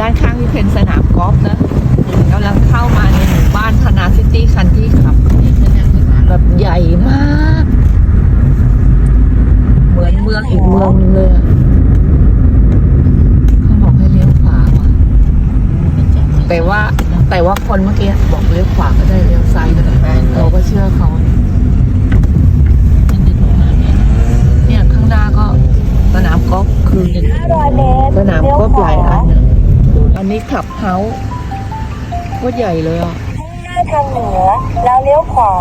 ด้านข้างที่เป็นสนามกอล์ฟนะกำลังเข้ามาในหมู่บ้านธนาซิตี้คันที่ขับแบบใหญ่มาก เหมือนเมืองอีกเมืองหนึงเลยอะเขาบอกให้เลี้ยวขวาว่ะแต่ว่าแต่ว่าคนเมื่อกี้บอกเลี้ยวขวาก็ได้เลี้ยวซ้ายก็ได้เราก็เชื่อเขาเนี่ยข้างหน้าก็สนามกอล์ฟคือ500เมตรสนามกอล์ฟหลายอันน่ะ อันนี้ขับเฮาส์โคตรใหญ่เลยอะหน้าทางเหนือ แล้วเลี้ยวขวา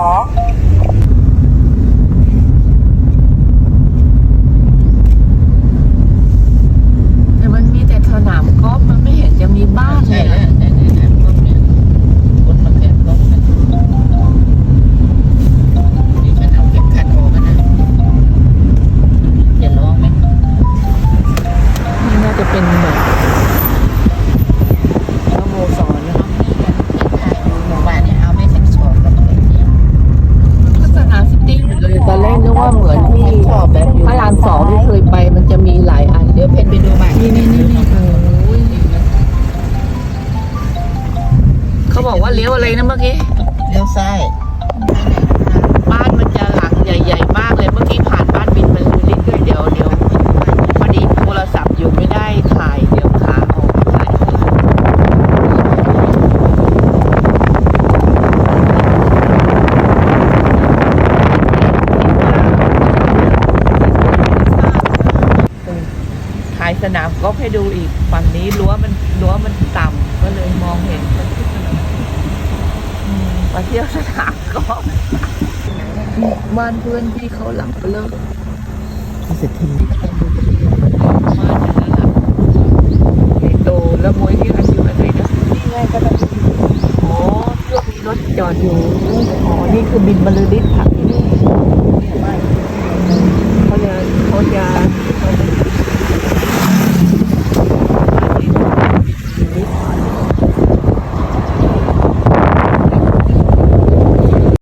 แต่มันมีแต่สนามกอล์ฟมันไม่เห็นจะมีบ้านเลใช่ยแล้วอะ ว่าเลี้ยวอะไรนะเมื่อกี้เลี้ยวซ้ายบ้านมันจะหลังใหญ่ ๆ มากเลยเมื่อกี้ผ่านบ้านบินมันลิ้นด้วยเดี๋ยวเดี๋ยวพอดีโทรศัพท์อยู่ไม่ได้ถ่ายเดี๋ยวขาออกถ่ายถ่ายสนามกอล์ฟให้ดูอีกฝั่งนี้รั้วมันรั้วมันต่ำก็เลยมองเห็นอื มมาเที่ยวสนามกอล์ฟบ้านเพื่อนพี่เขาหลังเลิกเสร็จทีบ้านอย่างนั้นแหละโตแล้วมวยที่อาชีพอะไรนะนี่ไงก็ต้องโอ้เพื่อมีรถจอดอยู่ อ๋อ นี่คือบินบรรลือฤทธิ์ค่ะที่นี่